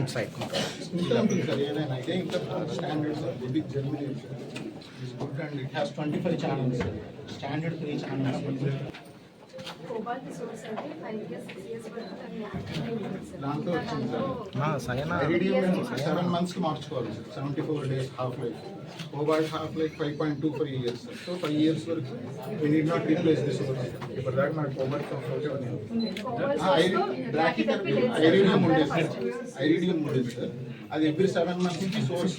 కొంచెం side standard three Germany good and twenty five channels standard three channels seven months మార్చుకోవాలి sir. Seventy four days half life cobalt half life five point two five years sir so five years వరకు we need not replace this ఇప్పుడు దాకా మనకు cobalt cobalt సోర్స్తో block sir. Iridium ఉండేది sir. Iridium ఉండేది sir. అది every seven months నుంచి source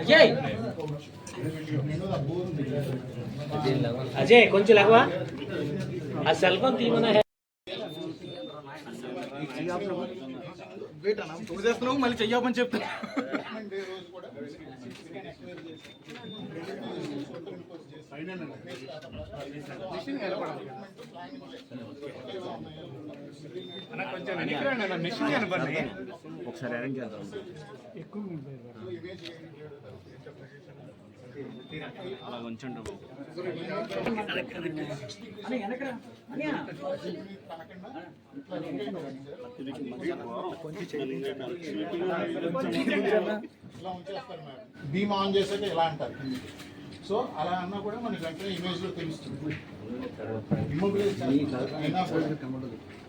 Ajay! Ajay కొంచెం లేవా? ఆ సెల్ ఫోన్ తీయమన్నా చేస్తున్నావు మళ్ళీ చెయ్యమని చెప్తా కొంచెం వెనక్కి మిషన్ కనపడి ఒకసారి అరేంజ్ చేద్దాం. అలా ఉంచండి బీమ్ ఆన్ చేసాక ఇలా అంటారు. సో అలా అన్నా కూడా మనకి వెంటనే ఇమేజ్లో తెలుస్తుంది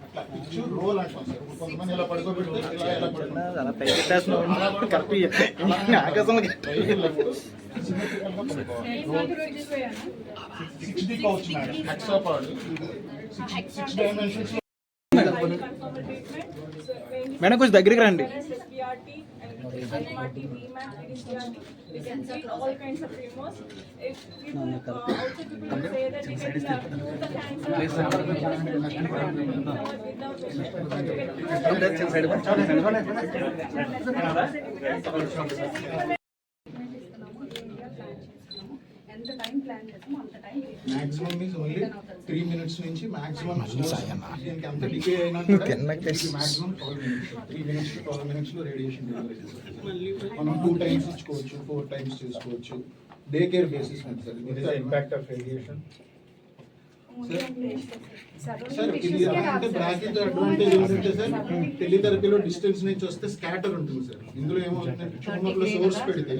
అట్లా ఇచ్చు రోల్ అంటాం సార్. కొంతమంది ఇలా పడుకోబెడితే ఇలా ఇలా పడుకుంటారు. అలా మేడం సిక్స్ డైమెన్షన్స్ మేడం కొంచెం దగ్గరికి రండి. SPRT, maximum means only three minutes నుంచి మాక్సిమం ఎంత డికే అయినా. Maximum twelve minutes three minutes to twelve మినిట్స్లో రేడియేషన్ మనం టూ టైమ్స్ ఇచ్చుకోవచ్చు ఫోర్ టైమ్స్ చేసుకోవచ్చు. డే కేర్ బేసిస్ మీద sir impact of radiation sir ఇది అంటే బ్రాకెట్ అడ్వాంటేజ్ ఏంటంటే సార్ టెలిథెరపీలో డిస్టెన్స్ నుంచి వస్తే స్కాటర్ ఉంటుంది సార్ ఇందులో ఏమవుతుందంటే సోర్స్ పెడితే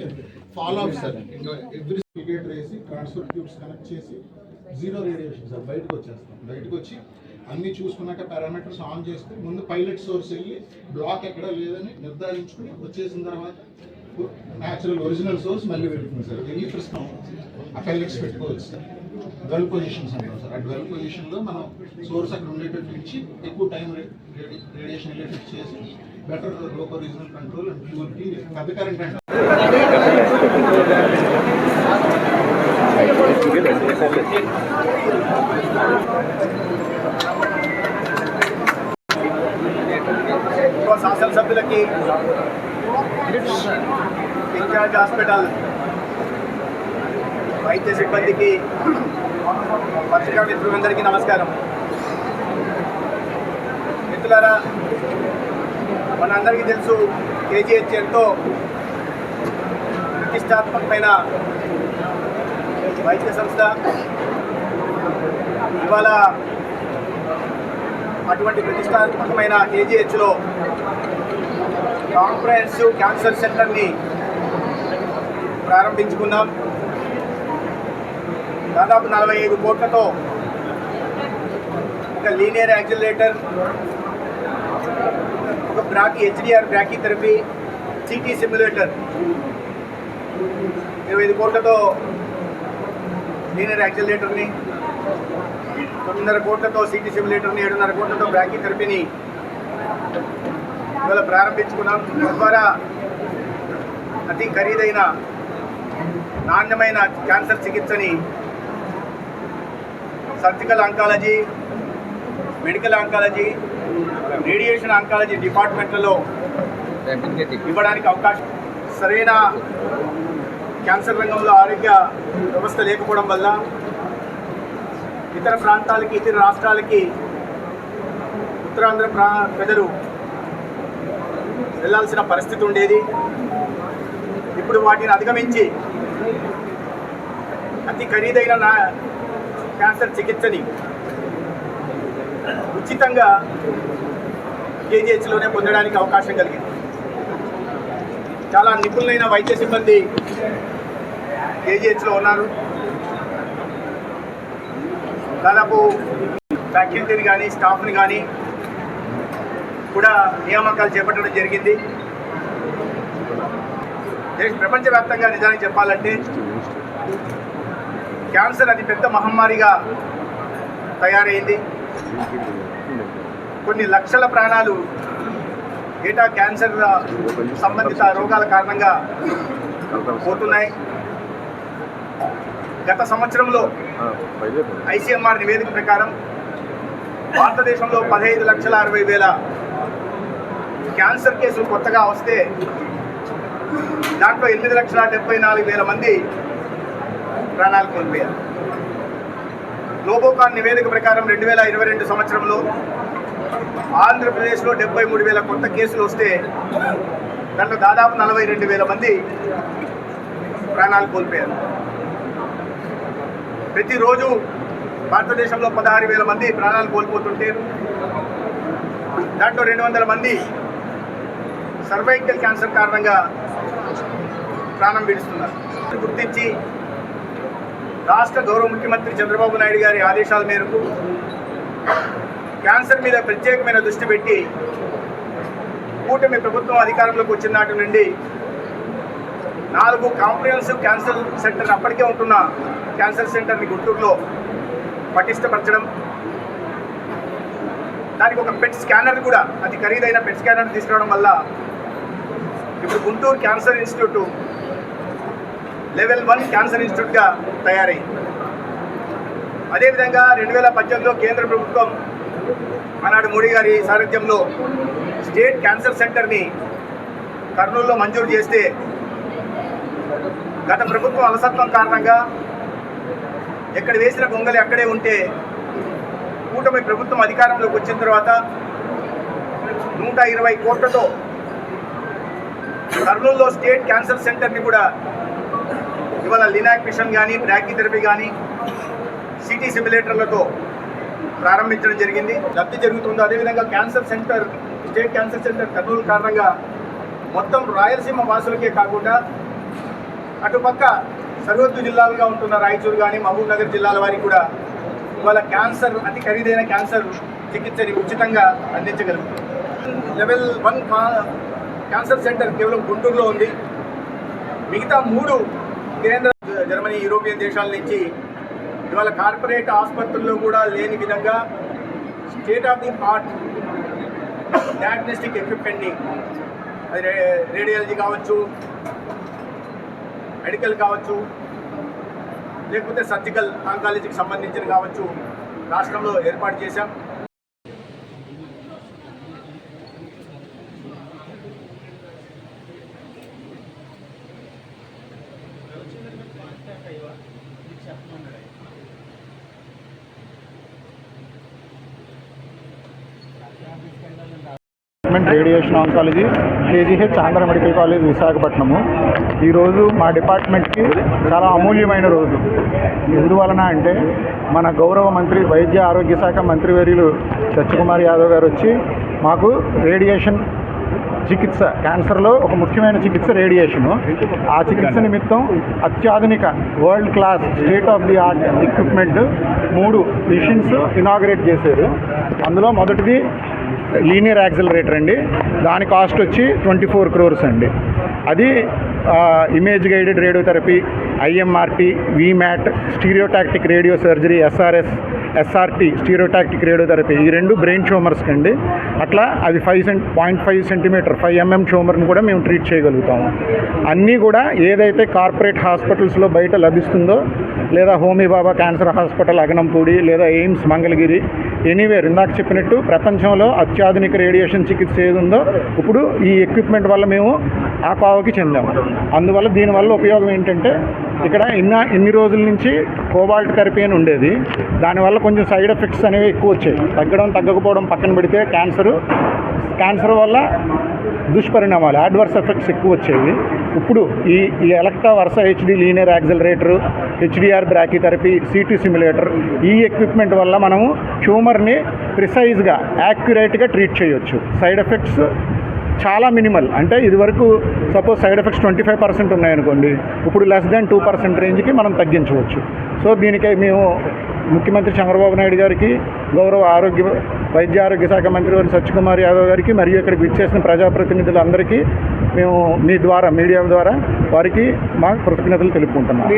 ఫాలో అప్ సార్ ఇంకా ఎవ్రీ స్పీకేట్ వేసి ట్రాన్స్ఫర్ ట్యూబ్స్ కనెక్ట్ చేసి జీరో రేడియేషన్. సార్ బయటకు వచ్చేస్తాం. బయటకు వచ్చి అన్ని చూసుకున్నాక పారామీటర్స్ ఆన్ చేస్తే ముందు పైలట్ సోర్స్ వెళ్ళి బ్లాక్ ఎక్కడ లేదని నిర్ధారించుకుని వచ్చేసిన తర్వాత న్యాచురల్ ఒరిజినల్ సోర్స్ మళ్ళీ పెడుతుంది సార్. వెళ్ళి ప్రస్తుతం ఆ పైలట్స్ పెట్టుకోవచ్చు సార్. ట్వెల్వ్ పొజిషన్స్ అంటాం సార్. ఆ ట్వెల్వ్ పొజిషన్లో మనం సోర్స్ అక్కడ ఉండేటట్టు ఇచ్చి ఎక్కువ టైం రేడియేషన్ వెళ్ళేటట్టు చేసి better local regional control and purity పెద్ద కరెంట్ అంటే. శాసనసభ్యులకి ఇన్ఛార్జ్ హాస్పిటల్ వైద్య సిబ్బందికి పత్రికా మిత్రులందరికీ నమస్కారం. మిత్రులారా మనందరికీ తెలుసు కేజీహెచ్ ఎంతో ప్రతిష్టాత్మకమైన వైద్య సంస్థ. ఇవాళ అటువంటి ప్రతిష్టాత్మకమైన కేజీహెచ్లో కాంప్రహెన్సివ్ క్యాన్సర్ సెంటర్ని ప్రారంభించుకున్నాం దాదాపు నలభై ఐదు కోట్లతో ఒక లీనియర్ యాక్సిలరేటర్ ఒక brachy HDR brachy therapy CT simulator. ఇరవై ఐదు కోట్లతో లీనియర్ యాక్సిలరేటర్ని తొమ్మిదిన్నర కోట్లతో సిటీ సిమ్యులేటర్ని ఏడున్నర కోట్లతో బ్రాకీ థెరపీని ఇవాళ ప్రారంభించుకున్నాం. తద్వారా అతి ఖరీదైన నాణ్యమైన cancer చికిత్సని surgical oncology medical oncology radiation oncology డిపార్ట్మెంట్లలో ఇవ్వడానికి అవకాశం. సరైన క్యాన్సర్ రంగంలో ఆరోగ్య వ్యవస్థ లేకపోవడం వల్ల ఇతర ప్రాంతాలకి ఇతర రాష్ట్రాలకి ఉత్తరాంధ్ర ప్రా ప్రజలు వెళ్ళాల్సిన పరిస్థితి ఉండేది. ఇప్పుడు వాటిని అధిగమించి అతి ఖరీదైన నా క్యాన్సర్ చికిత్సని ఉచితంగా కేజీహెచ్లోనే పొందడానికి అవకాశం కలిగింది. చాలా నిపుణులైన వైద్య సిబ్బంది కేజీహెచ్లో ఉన్నారు. దాదాపు ఫ్యాకల్టీని కానీ స్టాఫ్ని కానీ కూడా నియామకాలు చేపట్టడం జరిగింది. దేశ ప్రపంచవ్యాప్తంగా నిజానికి చెప్పాలంటే క్యాన్సర్ అది పెద్ద మహమ్మారిగా తయారైంది. కొన్ని లక్షల ప్రాణాలు ఏటా క్యాన్సర్ సంబంధిత రోగాల కారణంగా పోతున్నాయి. గత సంవత్సరంలో ఐసీఎంఆర్ నివేదిక ప్రకారం భారతదేశంలో పదహైదు లక్షల అరవై వేల క్యాన్సర్ కేసులు కొత్తగా వస్తే దాంట్లో ఎనిమిది లక్షల డెబ్బై నాలుగు వేల మంది ప్రాణాలు కోల్పోయారు. గ్లోబోకాన్ నివేదిక ప్రకారం రెండు వేల ఇరవై రెండు సంవత్సరంలో ఆంధ్రప్రదేశ్లో డెబ్బై మూడు వేల కొత్త కేసులు వస్తే దాంట్లో దాదాపు నలభై రెండు వేల మంది ప్రాణాలు కోల్పోయారు. ప్రతిరోజు భారతదేశంలో పదహారు వేల మంది ప్రాణాలు కోల్పోతుంటే దాంట్లో రెండు వందల మంది సర్వైకల్ క్యాన్సర్ కారణంగా ప్రాణం విడుస్తున్నారు. గుర్తించి రాష్ట్ర గౌరవ ముఖ్యమంత్రి చంద్రబాబు నాయుడు గారి ఆదేశాల మేరకు క్యాన్సర్ మీద ప్రత్యేకమైన దృష్టి పెట్టి కూటమి ప్రభుత్వం అధికారంలోకి వచ్చిన నాటి నుండి నాలుగు కాంప్రిహెన్సివ్ క్యాన్సర్ సెంటర్ అప్పటికే ఉంటున్న క్యాన్సర్ సెంటర్ని గుంటూరులో పటిష్టపరచడం. దానికి ఒక పెట్ స్కానర్ కూడా అది ఖరీదైన పెట్ స్కానర్ తీసుకురావడం వల్ల ఇప్పుడు Guntur cancer institute level one cancer ఇన్స్టిట్యూట్గా తయారైంది. అదేవిధంగా రెండు వేల పద్దెనిమిదిలో కేంద్ర ప్రభుత్వం ఆనాడు మోడీ గారి సారథ్యంలో స్టేట్ క్యాన్సర్ సెంటర్ని కర్నూలులో మంజూరు చేస్తే గత ప్రభుత్వం అలసత్వం కారణంగా ఎక్కడ వేసిన గొంగలి అక్కడే ఉంటే కూటమి ప్రభుత్వం అధికారంలోకి వచ్చిన తర్వాత నూట ఇరవై కోట్లతో కర్నూలులో స్టేట్ క్యాన్సర్ సెంటర్ని కూడా ఇవాళ లినాక్ మిషన్ కానీ బ్రాకీ థెరపీ కానీ సిటీ సిమ్యులేటర్లతో ప్రారంభించడం జరిగింది. లబ్ధి జరుగుతుంది. అదేవిధంగా cancer centre state cancer centre Kurnool కారణంగా మొత్తం రాయలసీమ వాసులకే కాకుండా అటుపక్క సరిహద్దు జిల్లాలుగా ఉంటున్న రాయచూరు కానీ మహబూబ్ నగర్ జిల్లాల వారికి కూడా ఇవాళ క్యాన్సర్ అతి ఖరీదైన క్యాన్సర్ చికిత్సని ఉచితంగా అందించగలుగుతుంది లెవెల్ వన్ క్యాన్సర్ సెంటర్ కేవలం గుంటూరులో ఉంది. మిగతా మూడు కేంద్ర జర్మనీ యూరోపియన్ దేశాల నుంచి ఇవాళ కార్పొరేట్ ఆసుపత్రుల్లో కూడా లేని విధంగా state of the art diagnostic ఎక్విప్మెంట్ని అది రేడియాలజీ కావచ్చు మెడికల్ కావచ్చు లేకపోతే సర్జికల్ ఆంకాలజీకి సంబంధించిన కావచ్చు రాష్ట్రంలో ఏర్పాటు చేశాం. Department radiation oncology KGH Andhra medical college Visakhapatnam. ఈరోజు మా డిపార్ట్మెంట్కి చాలా అమూల్యమైన రోజు. ఎందువలన అంటే మన గౌరవ మంత్రి వైద్య ఆరోగ్య శాఖ మంత్రివర్యులు సత్యకుమార్ యాదవ్ గారు వచ్చి మాకు రేడియేషన్ చికిత్స క్యాన్సర్లో ఒక ముఖ్యమైన చికిత్స రేడియేషను. ఆ చికిత్స నిమిత్తం అత్యాధునిక world class state of the art equipment మూడు మిషన్స్ ఇనాగ్రేట్ చేశారు. అందులో మొదటిది లీనియర్ యాక్సిలరేటర్ అండి. దాని కాస్ట్ వచ్చి ట్వంటీ ఫోర్ క్రోర్స్ అండి. అది image guided radiotherapy IMRT VMAT stereotactic radio surgery SRS SRT stereotactic radiotherapy ఈ రెండు బ్రెయిన్ ట్యూమర్స్కి అండి అట్లా అవి five cent point five centimetre five mm ట్యూమర్ని కూడా మేము ట్రీట్ చేయగలుగుతాము. అన్నీ కూడా ఏదైతే కార్పొరేట్ హాస్పిటల్స్లో బయట లభిస్తుందో లేదా హోమీ బాబా క్యాన్సర్ హాస్పిటల్ అగనంపూడి లేదా ఎయిమ్స్ మంగళగిరి ఎనీవేర్ ఇందాక చెప్పినట్టు ప్రపంచంలో అత్యాధునిక రేడియేషన్ చికిత్స ఏది ఉందో ఇప్పుడు ఈ ఎక్విప్మెంట్ వల్ల మేము ఆ పావుకి చెందాము. అందువల్ల దీనివల్ల ఉపయోగం ఏంటంటే ఇక్కడ ఇన్న ఇన్ని రోజుల నుంచి కోబాల్ట్ థెరపీ అని ఉండేది. దానివల్ల కొంచెం సైడ్ ఎఫెక్ట్స్ అనేవి ఎక్కువ వచ్చాయి. తగ్గడం తగ్గకపోవడం పక్కన పెడితే క్యాన్సర్ క్యాన్సర్ వల్ల దుష్పరిణామాలు యాడ్వర్స్ ఎఫెక్ట్స్ ఎక్కువ వచ్చేవి. ఇప్పుడు ఈ ఈ Elekta Versa HD linear accelerator HDR brachytherapy CT simulator ఈ ఎక్విప్మెంట్ వల్ల మనము ట్యూమర్ని ప్రిసైజ్గా యాక్యురేట్గా ట్రీట్ చేయొచ్చు. సైడ్ ఎఫెక్ట్స్ చాలా మినిమల్ అంటే ఇదివరకు suppose side effects twenty five percent ఉన్నాయనుకోండి ఇప్పుడు లెస్ దాన్ టూ పర్సెంట్ రేంజ్కి మనం తగ్గించవచ్చు. సో దీనికై మేము ముఖ్యమంత్రి చంద్రబాబు నాయుడు గారికి గౌరవ ఆరోగ్య వైద్య ఆరోగ్య శాఖ మంత్రి వారి సత్యకుమార్ యాదవ్ గారికి మరియు ఇక్కడికి విచ్చేసిన ప్రజాప్రతినిధులందరికీ మేము మీ ద్వారా మీడియా ద్వారా వారికి మా కృతజ్ఞతలు తెలుపుకుంటున్నాం.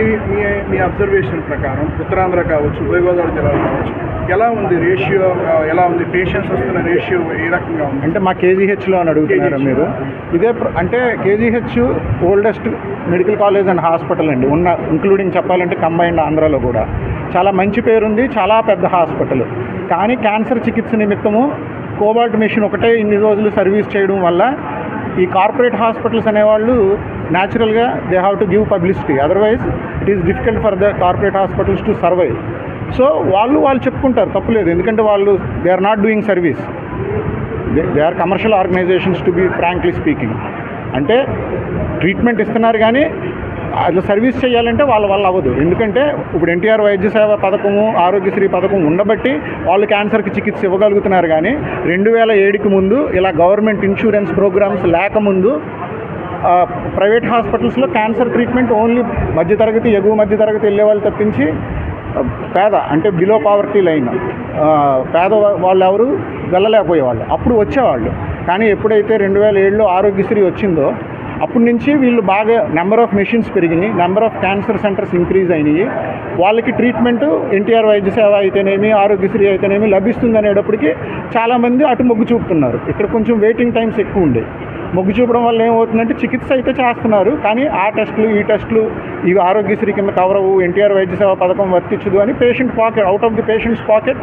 మీ అబ్జర్వేషన్ ప్రకారం ఉత్తరాంధ్ర కావచ్చు ఉభయ గోదావరి జిల్లాలో కావచ్చు ఎలా ఉంది రేషియో ఎలా ఉంది? పేషెంట్స్ వస్తున్న రేషియో ఏ రకంగా ఉంది? అంటే మా కేజీహెచ్లో అని అడుగుతున్నారు మీరు. ఇదే అంటే KGH oldest medical college and hospital అండి. ఉన్న ఇంక్లూడింగ్ చెప్పాలంటే కంబైన్డ్ ఆంధ్రాలో కూడా. చాలా మంచి పేరుంది చాలా పెద్ద హాస్పిటల్. కానీ క్యాన్సర్ చికిత్స నిమిత్తము కోబాల్ట్ మిషన్ ఒకటే ఇన్ని రోజులు సర్వీస్ చేయడం వల్ల ఈ కార్పొరేట్ హాస్పిటల్స్ అనేవాళ్ళు న్యాచురల్గా they have to give publicity. Otherwise it is difficult for the corporate hospitals to survive so వాళ్ళు వాళ్ళు చెప్పుకుంటారు తప్పులేదు. ఎందుకంటే వాళ్ళు they are not doing service they are commercial organisations to be frankly speaking అంటే treatment ఇస్తున్నారు కానీ అట్లా సర్వీస్ చేయాలంటే వాళ్ళ వల్ల అవ్వదు. ఎందుకంటే ఇప్పుడు ఎన్టీఆర్ వైద్య సేవ పథకము ఆరోగ్యశ్రీ పథకం ఉండబట్టి వాళ్ళు క్యాన్సర్కి చికిత్స ఇవ్వగలుగుతున్నారు కానీ రెండు వేల ఏడుకి ముందు ఇలా గవర్నమెంట్ ఇన్సూరెన్స్ ప్రోగ్రామ్స్ లేకముందు ప్రైవేట్ హాస్పిటల్స్లో క్యాన్సర్ ట్రీట్మెంట్ ఓన్లీ మధ్యతరగతి ఎగువ మధ్యతరగతి వెళ్ళే వాళ్ళు తప్పించి పేద అంటే బిలో పావర్టీ లైన్. పేద వాళ్ళు ఎవరు వెళ్ళలేకపోయేవాళ్ళు. అప్పుడు వచ్చేవాళ్ళు. కానీ ఎప్పుడైతే రెండు వేల ఏడులో ఆరోగ్యశ్రీ వచ్చిందో అప్పటి నుంచి వీళ్ళు బాగా నెంబర్ ఆఫ్ మెషిన్స్ పెరిగినాయి. Number of cancer centres increase అయినాయి. వాళ్ళకి ట్రీట్మెంట్ ఎన్టీఆర్ వైద్య సేవ అయితేనేమి ఆరోగ్యశ్రీ అయితేనేమి లభిస్తుంది అనేటప్పటికి చాలామంది అటు మొగ్గు చూపుతున్నారు. ఇక్కడ కొంచెం వెయిటింగ్ టైమ్స్ ఎక్కువ ఉండే. మొగ్గు చూపడం వల్ల ఏమవుతుందంటే చికిత్స అయితే చేస్తున్నారు. కానీ ఆ టెస్టులు ఈ టెస్టులు ఇవి ఆరోగ్యశ్రీ కింద కవర్ అవ్వు ఎన్టీఆర్ వైద్య సేవ పథకం వర్తించదు అని patient pocket out of the patients pocket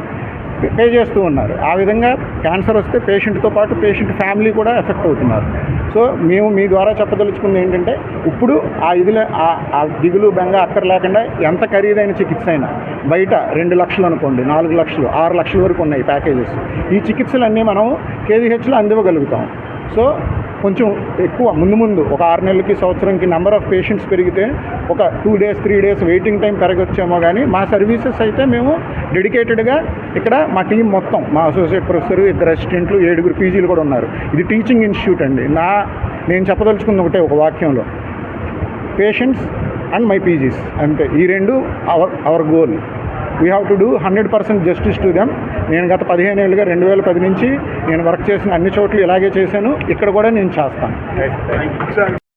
pay చేస్తూ ఉన్నారు. ఆ విధంగా క్యాన్సర్ వస్తే పేషెంట్తో పాటు పేషెంట్ ఫ్యామిలీ కూడా ఎఫెక్ట్ అవుతున్నారు. సో మేము మీ ద్వారా చెప్పదలుచుకుంది ఏంటంటే ఇప్పుడు ఆ ఇదిలే ఆ- ఆ దిగులు బెంగ అక్కర్ లేకుండా ఎంత ఖరీదైన చికిత్స అయినా బయట రెండు లక్షలు అనుకోండి నాలుగు లక్షలు ఆరు లక్షల వరకు ఉన్నాయి ప్యాకేజెస్ ఈ చికిత్సలన్నీ మనం కేజీహెచ్లో అందివ్వగలుగుతాం. సో కొంచెం ఎక్కువ ముందు ముందు ఒక ఆరు నెలలకి సంవత్సరంకి నెంబర్ ఆఫ్ పేషెంట్స్ పెరిగితే ఒక two days three days waiting time పెరగొచ్చేమో కానీ మా సర్వీసెస్ అయితే మేము డెడికేటెడ్గా ఇక్కడ మా టీం మొత్తం మా అసోసియేట్ ప్రొఫెసర్ ఇద్దరు అసిస్టెంట్లు ఏడుగురు పీజీలు కూడా ఉన్నారు. ఇది టీచింగ్ ఇన్స్టిట్యూట్ అండి. నా నేను చెప్పదలుచుకుంది ఒకటే ఒక వాక్యంలో. పేషెంట్స్ అండ్ మై పీజీస్ అంతే. ఈ రెండు our our goal we have to do hundred percent justice to them నేను గత పదిహేను ఏళ్ళుగా రెండు వేల పది నుంచి నేను వర్క్ చేసిన అన్ని చోట్ల ఇలాగే చేశాను. ఇక్కడ కూడా నేను చేస్తాను.